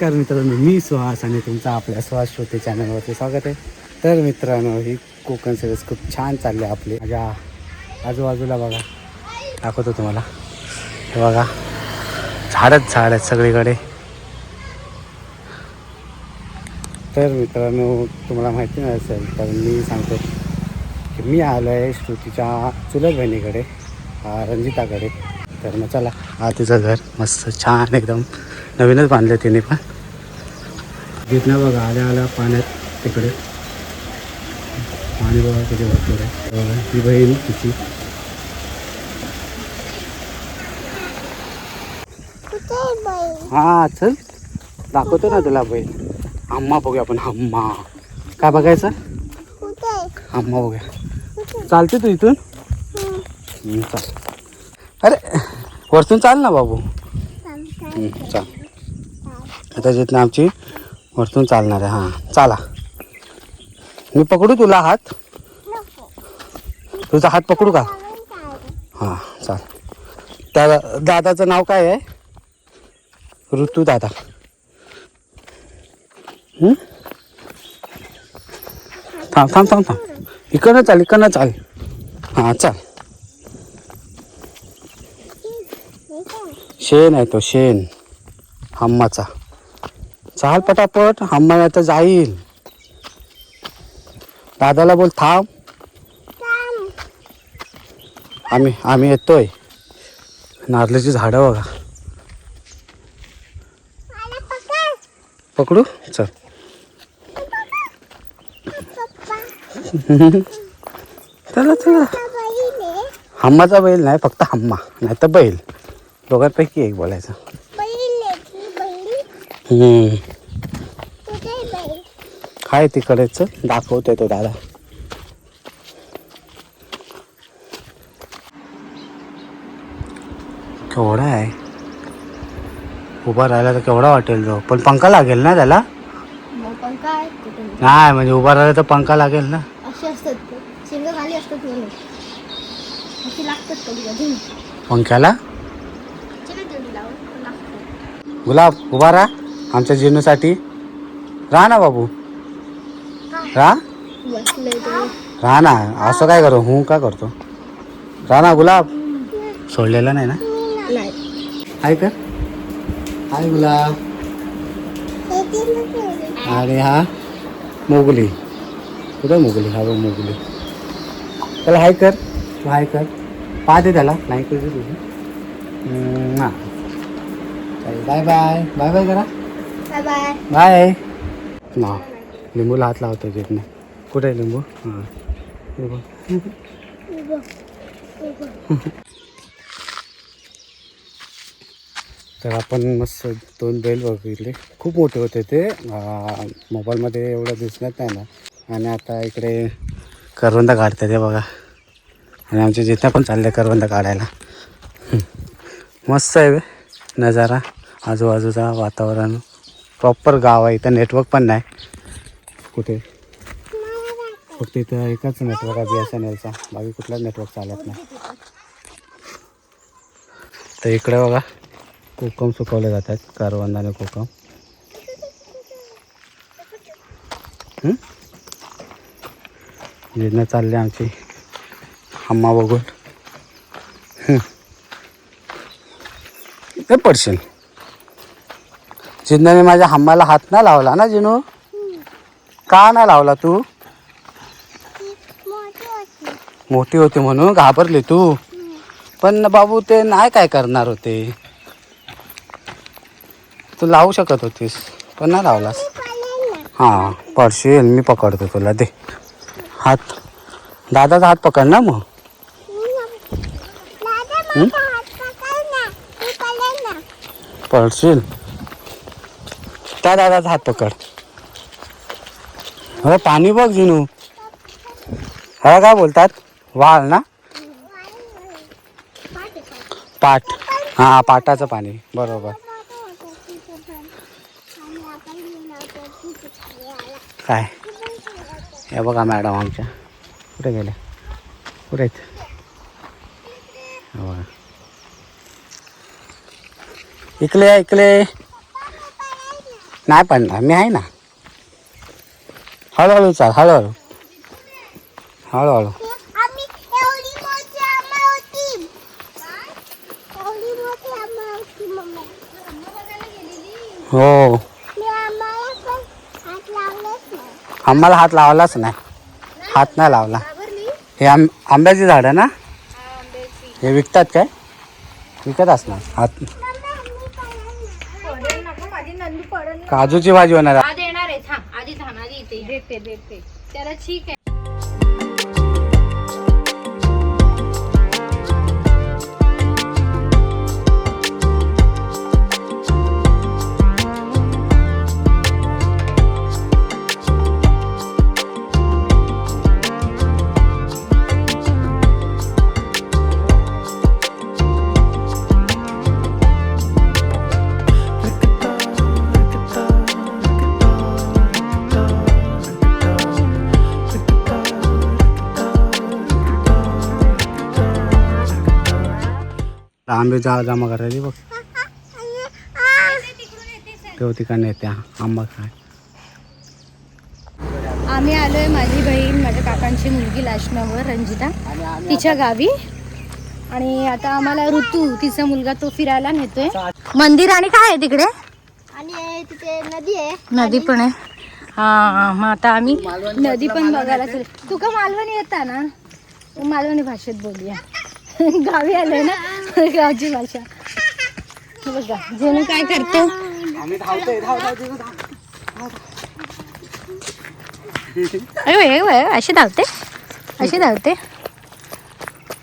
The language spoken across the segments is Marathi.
नमस्कार मित्रांनो मी सुहास आणि तुमचा आपल्या सुहास श्रोते चॅनलवरती स्वागत आहे. तर मित्रांनो ही कोकण सिरीज खूप छान चालली आहे आपली. माझ्या आजूबाजूला बघा. दाखवतो तुम्हाला. हे बघा. झाडच झाड आहेत सगळीकडे. तर मित्रांनो तुम्हाला माहिती नाही असेल तर मी सांगतो की मी आलो आहे श्रुतीच्या चुलत बहिणीकडे रंजिताकडे. तर मग चला हा तिचं घर मस्त छान एकदम. नवीनच बांधलं तिने पण. घेतला बघा आल्या आल्या पाण्यात तिकडे. पाणी बघा तिथे भरपूर आहे. ही बहीण तिची. हा चल. दाखवतो ना तुला बहीण. आम्हा बघूया आपण हम्मा काय बघायचं? आम्हा बघूया. चालते तू इथून? चाल. अरे वरतून चाल ना बाबू. चाल. आता जिथनं आमची वरतून चालणार आहे हां. चाला. मी पकडू तुला हात? तुझा हात पकडू का? हां चाल. त्या दादाचं नाव काय आहे? ऋतू दादा. थांब थांब थांब थांब. इकडनं चाल इकडनं चाल. हां चाल. शेण आहे तो शेण. हम्माचा चाल पटापट हम्मा आता जाईल. दादाला बोल थांब. आम्ही आम्ही येतोय. नारळाची झाडं बघा. पकडू? चल. चला चला. हम्माचा बैल नाही फक्त हम्मा नाही तर बैल. दोघांपैकी एक बोलायचं. हम्म. काय तिकडेच दाखवतोय तो दादा. केवढा आहे? उभा राहिला तर केवढा वाटेल जो पण पंखा लागेल ना त्याला? नाही म्हणजे उभा राहिला तर पंखा लागेल ना? ते. पंख्याला? लागतात. गुलाब उभा राहा. आमच्या जिनूसाठी. राहा ना बाबू. राहा ना असं काय करू? हू का करतो? ना गुलाब. सोडलेला नाही ना? हाय कर हाय गुलाब. आणि हा मोगली. कुठे मोगली? हा बघ मोगली. त्याला हाय कर. तू हाय कर. पाहते त्याला. नाही कर तुझी. हा. बाय बाय बाय बाय करा. बाय बाय बाय ना लिंबूला हात लावतो तिथनं कुठे आहे लिंबू? हां. तर आपण मस्त दोन बैल बघितले. खूप मोठे होते ते. मोबाईलमध्ये एवढं दिसण्यात नाही ना. आणि आता इकडे करवंदा काढतात ते बघा. आणि आमच्या जिथे पण चालले करवंदा काढायला. मस्त आहे नजारा. आजूबाजूचा वातावरण. प्रॉपर गाव आहे. इथं नेटवर्क पण नाही. कुठे? फक्त इथं एकच नेटवर्क आहे बी एस एन एलचा बाकी कुठलाच नेटवर्क चालत नाही. तर इकडे बघा कोकम सुकवले जातात. कारवंद आणि कोकम. हं? जिथनं चालली आमची हम्मा बघून. ते पडशील. जिन्नाने माझ्या हम्माला हात नाही लावला ना जिनू? का नाही लावला तू? मोठी होती म्हणून घाबरली तू? पण बाबू ते नाही काय करणार होते. तू लावू शकत होतीस पण नाही लावलास. हां पडशील मी पकडतो तुला दे. हात. दादाचा हात पकड ना मग. पडशील. त्या दादाचा हात पकड. अरे पाणी बघ जुनू. ह्याला काय बोलतात? वाल ना? पाट. हां पाटाचं पाणी. बरोबर. काय? हे बघा मॅडम आमच्या. कुठे गेल्या? कुठे आहेत? बघा. इकले इकले. नाही पडणार. मी आहे ना. हळूहळू चाल हळूहळू हळूहळू हो मी आम्हाला हात लावलेच नाही हात नाही हात नाही लावला हे आंब आंब्याची झाडं ना? हे विकतात काय? विकत असणार। हात काजूची भाजी होणार आहे. आज येणार आहे थांब आधी थांब आधी इथे देते देते. त्याला ठीक आहे. आंबे जा जमा करायचे बघ. तेव्हा तिकडनं येते. आंबा खाय आम्ही आलोय माझी बहीण माझ्या काकांची मुलगी लाशनावर रंजिता. तिच्या गावी. आणि आता आम्हाला ऋतू तिचा मुलगा तो फिरायला नेतोय. मंदिर आणि काय आहे तिकडे? आणि तिथे नदी आहे. नदी पण आहे. हा मग आता आम्ही नदी पण बघायला चल तू का मालवणी येता ना? मालवणी भाषेत बोलूया. गावी आलोय ना? गावची भाषा. बघा जेणू काय करतो. अरे अशी धावते? अशी धावते?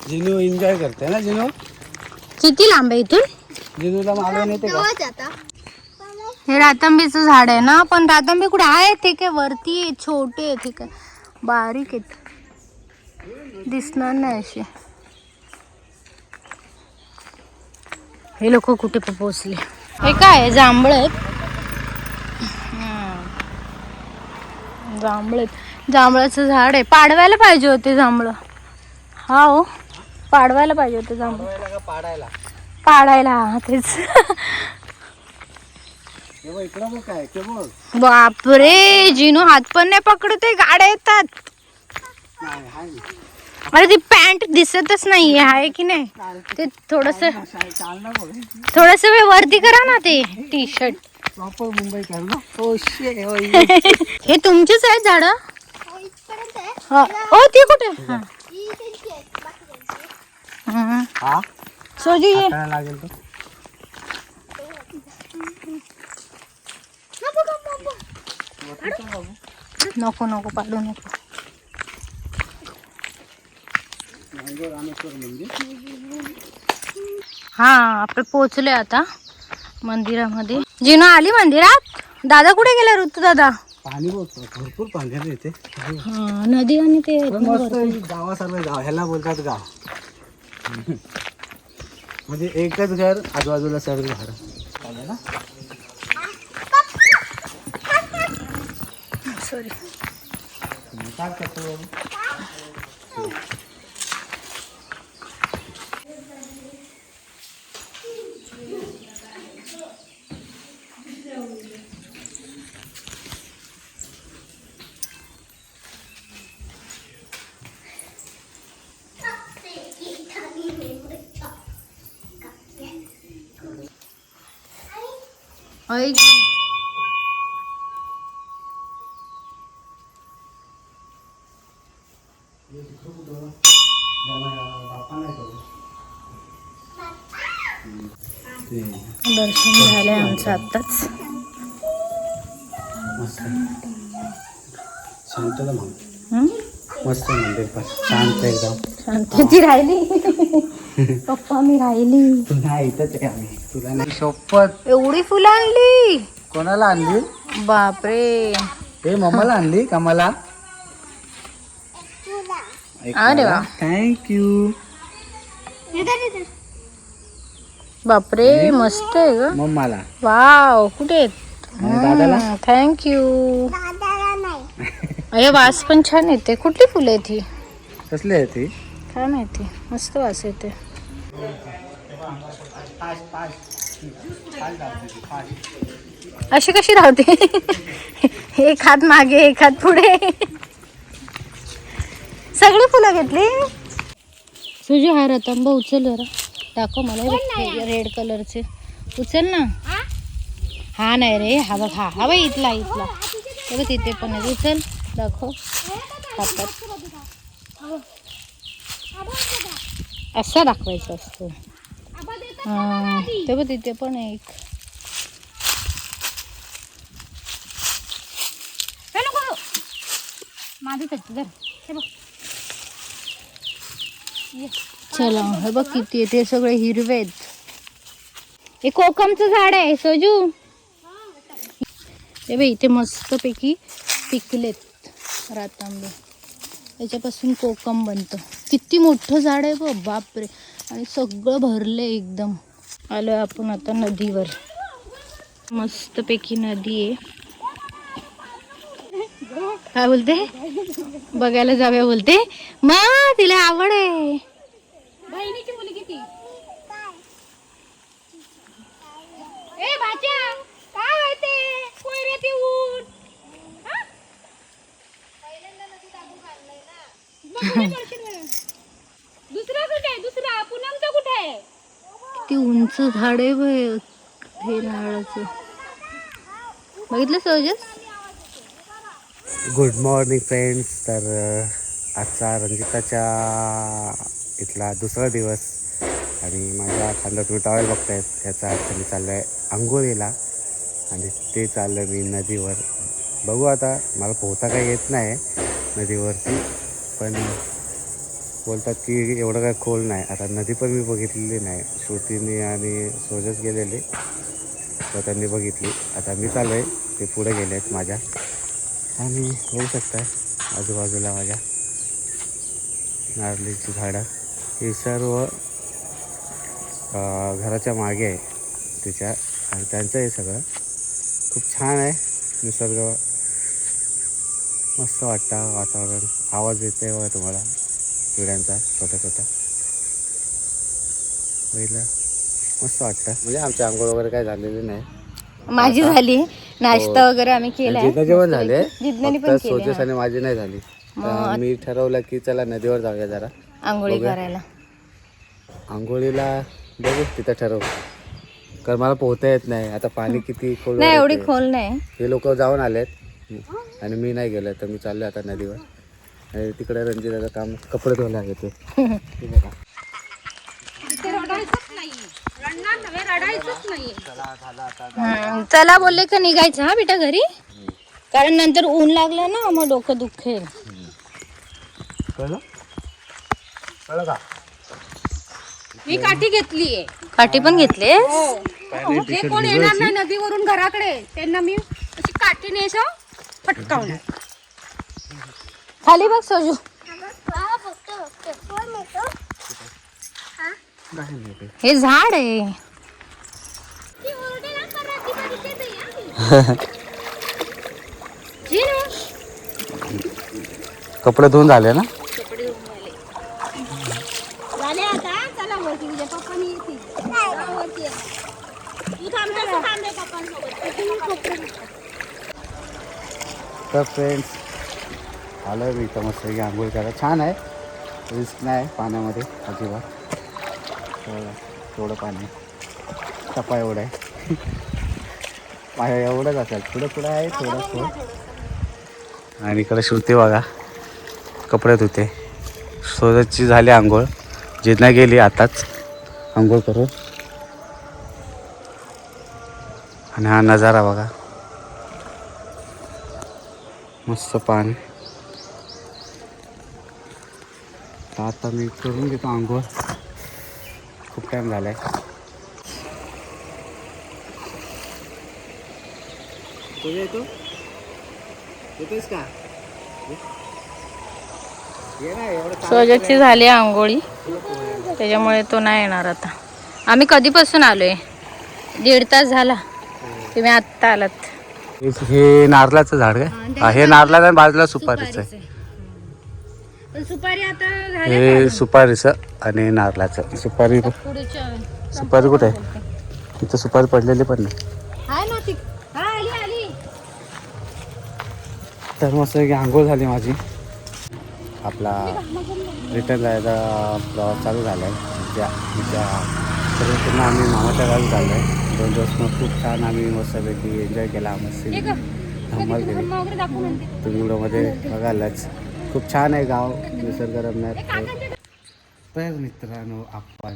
जिनू एन्जॉय करते ना जिनू? किती लांब आहे इथून? जिनूला मालवण येते का? आहे हे रातंबीचं झाड आहे ना पण रातंबी कुठे आहे? ते काय वरती आहे, छोटे आहे ते काय बारीक आहेत. दिसणार नाही असे हे लोक कुठे पोहोचले. हे काय जांभळ आहेत? जांभळ आहेत. जांभळाचं झाड आहे. पाडवायला पाहिजे होते जांभळं. हा हो. पाडवायला पाहिजे होते जांभळ. पाडायला पाडायला तेच. बापरे जिनू हात पण नाही पकडते गाड्या येतात. अरे ती पॅन्ट दिसतच नाहीये आहे की नाही? ते थोडस काय चाल ना बघ थोडस वेळ वरती करा ना ते टी शर्ट प्रॉपर मुंबई कर ना? ओ शे ओय. हे तुमचेच आहेत झाड? हो, इथपर्यंत आहे. ओ ती कुठे? हा. ही. त्यांची आहे. बाकी त्यांची हम्म. हा. सोजी ये. काय लागेल तो. हा बघा बाबा नको नको पाडू नको. रामेश्वर मंदिर हा आपण पोहोचलोय आता मंदिरामध्ये. जिनू आली मंदिरात? दादा कुठे गेला ऋतू दादा? पाणी भरपूर पाणी हा नदी आणि ते. गावासारखं गाव ह्याला बोलतात गाव. म्हणजे एकच घर आजूबाजूला सर्व ना? सॉरी ऐक. दर्शन झालंय आमचं आत्ताच. मस्त. शांतता मग? मस्त मंदिर पण. शांत एकदम. शांतती राहिली. पप्पा मी राहिली. तू नाही इथंच आहे आम्ही. तुला नाही. शपथ. एवढी फुलं आणली? कोणाला आणली? बापरे. हे मम्माला आणली का मला? अरे वा. थँक्यू बापरे मस्त आहे ग. मम्माला. वाव कुठे आणि दादाला? थँक्यू दादाला नाही. अरे वास पण छान येते. कुठली फुलं आहेत ही? कसली आहे ती? काय माहिती मस्त वास येते अशी कशी राहते एक हात मागे एक हात पुढे सगळी फुलं घेतली तुझी हा रतांबा उचल जरा दाखव मला रेड कलरचे उचल ना हा नाही रे हा बघ हा हा बाई इथला इथला हे बघ तिथे पण आहे उचल दाखव हातात असा दाखवायचा असतो. ते बघ तिथे पण एक. माझं. हे बघ. चला हे बघ किती ते सगळे हिरवे आहेत हे कोकमचं झाड आहे सोजू. हे बघ इथे मस्तपैकी पिकलेत रातांबे. याच्यापासून कोकम बनतं. किती मोठं झाड आहे ग बापरे. आणि सगळं भरलं एकदम. आलो आपण आता नदीवर. मस्तपैकी नदी आहे. काय बोलते? बघायला जाऊया बोलते. मा तिला आवड आहे बहिणीची मुलगी ती ए भाच्या काय माहिती कोण रे ती ऊन हा? दुसरा कुठे आहे? दुसरा. पूनमचा कुठे आहे? किती उंच झाड आहे बघ हे नारळाचं बघितलं सहजच गुड मॉर्निंग फ्रेंड्स तर आजचा रंजिताच्या इथला दुसरा दिवस. आणि माझ्या खांद्यात तुम्ही टॉवेल बघतायत याचा अर्थ मी चाललो आहे आंघोळीला. आणि ते चाललं मी नदीवर. बघू आता मला पोहता काही येत नाही नदीवरती. पण बोलतात की एवढं काय खोल नाही. आता नदी पण मी बघितलेली नाही. श्रुतीने आणि सोजच गेलेले. तर त्यांनी बघितली. आता मी चालू आहे. ते पुढे गेले आहेत माझ्या. आणि बघू शकता आजूबाजूला माझ्या. नारळीची झाडं. ही सर्व घराच्या मागे आहे तिच्या. आणि त्यांचं हे सगळं. खूप छान आहे. निसर्ग मस्त वाटतं वातावरण. आवाज येते बघा तुम्हाला चिड्यांचा छोट्या छोट्या. बघितलं? मस्त वाटतं. म्हणजे आमची आंघोळ वगैरे काय झालेली नाही. माझी झाली. नाश्ता वगैरे आम्ही केलाय. जिथं जेवण झाले पण केले, सोजेस आणि माझी नाही झाली. तर मी ठरवलं की चला नदीवर जाऊया जरा. आंघोळी. करायला. आंघोळीला बघू तिथं ठरवू. कारण मला पोहता येत नाही. आता पाणी किती खोल नाही एवढी. खोल नाही. हे लोक जाऊन आलेत. आणि मी नाही गेलो तर मी चाललो आता नदीवर. आणि तिकडे रणजिताचं काम कपडे धुवायला येते हे बघा. हम्म, चला बोलले का निघायचं हा बेटा घरी? कारण नंतर ऊन लागलं ना मग डोकं दुखेल. मी काठी घेतलीये. काठी पण घेतले जे कोण येणार नाही नदीवरून घराकडे? त्यांना मी अशी काठीने असं फटकावणार खाली बघ सोजू. हे झाड आहे. कपडे धुवून झाले ना झाले आता चला वरती तुझ्या पप्पानी येतील चला वरती ये. तू थांब तसं थांब रे पप्पांसोबत तर फ्रेंड्स आलं मी इथं मस्त की आंघोळ करायला. छान आहे. रिस्क नाही पाण्यामध्ये अजिबात. तेवढं तेवढं पाणी. टपा एवढं आहे. माझ्या एवढंच असेल. पुढं पुढं आहे थोडं थोडं. आणि इकडे श्रुती बघा. कपडे धुते. सोजतची झाली आंघोळ. जिजना गेली आताच आंघोळ करून. आणि हा नजारा बघा. मस्त पाणी तर आता मी करून घेतो आंघोळ. खूप टाईम येतो का? एवढं सोजतची झाली आंघोळी. त्याच्यामुळे तो नाही येणार आता. आम्ही कधीपासून आलोय? दीड तास झाला. तुम्ही आत्ता आलात. हे नारळाचं झाड काय हे नारळाचं बाजूला सुपारीचं आहे. सुपारी हे सुपारीचं आणि नारळाचं. सुपारी सुपारी कुठे आहे? तिथं सुपारी पडलेली पण नाही. तर मस्त आंघोळ झाली माझी. आपला रिटर्न जायचा प्रवास चालू झाला आहे त्या आम्ही मामाच्या गावी चाललो आहे दोन दिवस मग खूप छान आम्ही मस्तपैकी एन्जॉय केला मस्त धमाल केली तुम्ही व्हिडिओमध्ये बघायलाच खूप छान आहे गाव निसर्गरम्य. तर मित्रांनो आपण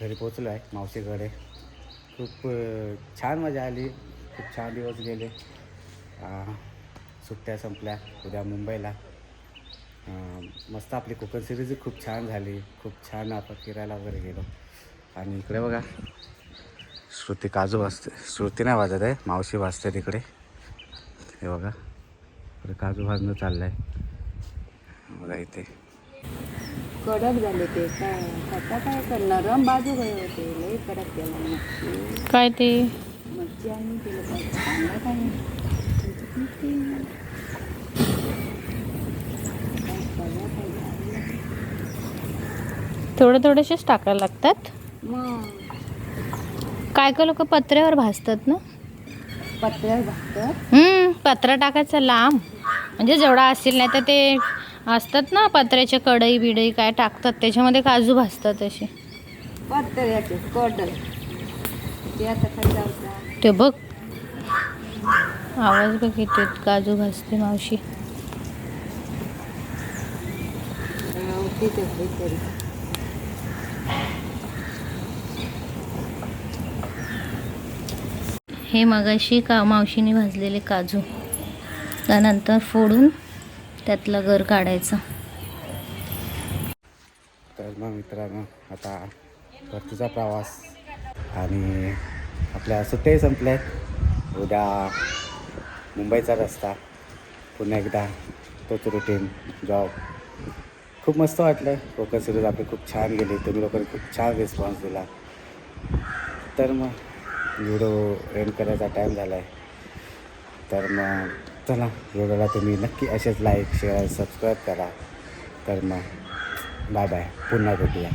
घरी पोचलो आहे मावशीकडे. खूप छान मजा आली. खूप छान दिवस गेले. सुट्ट्या संपल्या उद्या मुंबईला. मस्त आपली कोकण सिरीज खूप छान झाली. खूप छान आपण फिरायला वगैरे गेलो. आणि इकडे बघा. श्रुती काजू वाजते. श्रुती नाही वाजत आहे मावशी वाजते तिकडे. हे बघा इकडे काजू भाजणं चाललं आहे बघा इथे. कडक झाले ते काय? आता काय कर नरम बाजू गए होते लई कडक केला काय ते? मच्छी केलं चांगलं काय पाहिजे. थोडे थोडेसेच टाकायला लागतात? मग. काय काय लोक पत्र्यावर भाजतात ना? पत्र्यावर भागतात हम्म, पत्रा टाकायचा लांब. म्हणजे जेवढा असेल नाही तर ते असतात ना पत्र्याचे कढई बिडई काय टाकतात त्याच्यामध्ये काजू भाजतात असे. पत्र्याचे ते आता काय जायचं ते बघ. आवाज बघ येते काजू भाजते मावशी तिथे काहीतरी हे मगाशी का मावशीने भाजलेले काजू. त्यानंतर फोडून त्यातलं गर काढायचं. तर मग मित्रांनो आता परतीचा प्रवास आणि आपल्या सुट्ट्याही संपल्या उद्या मुंबईचा रस्ता पुन्हा एकदा तोच रुटीन जॉब खूप मस्त वाटलं. कोकण सिरीज आपली खूप छान गेली. तुम्ही लोकांनी खूप छान रिस्पॉन्स दिला. तर मग व्हिडिओ एंड करायचा टाईम झाला आहे तर मग चला व्हिडिओला तुम्ही नक्की असेच लाईक शेअर सबस्क्राईब करा. तर मग बाय बाय पुन्हा भेटूया.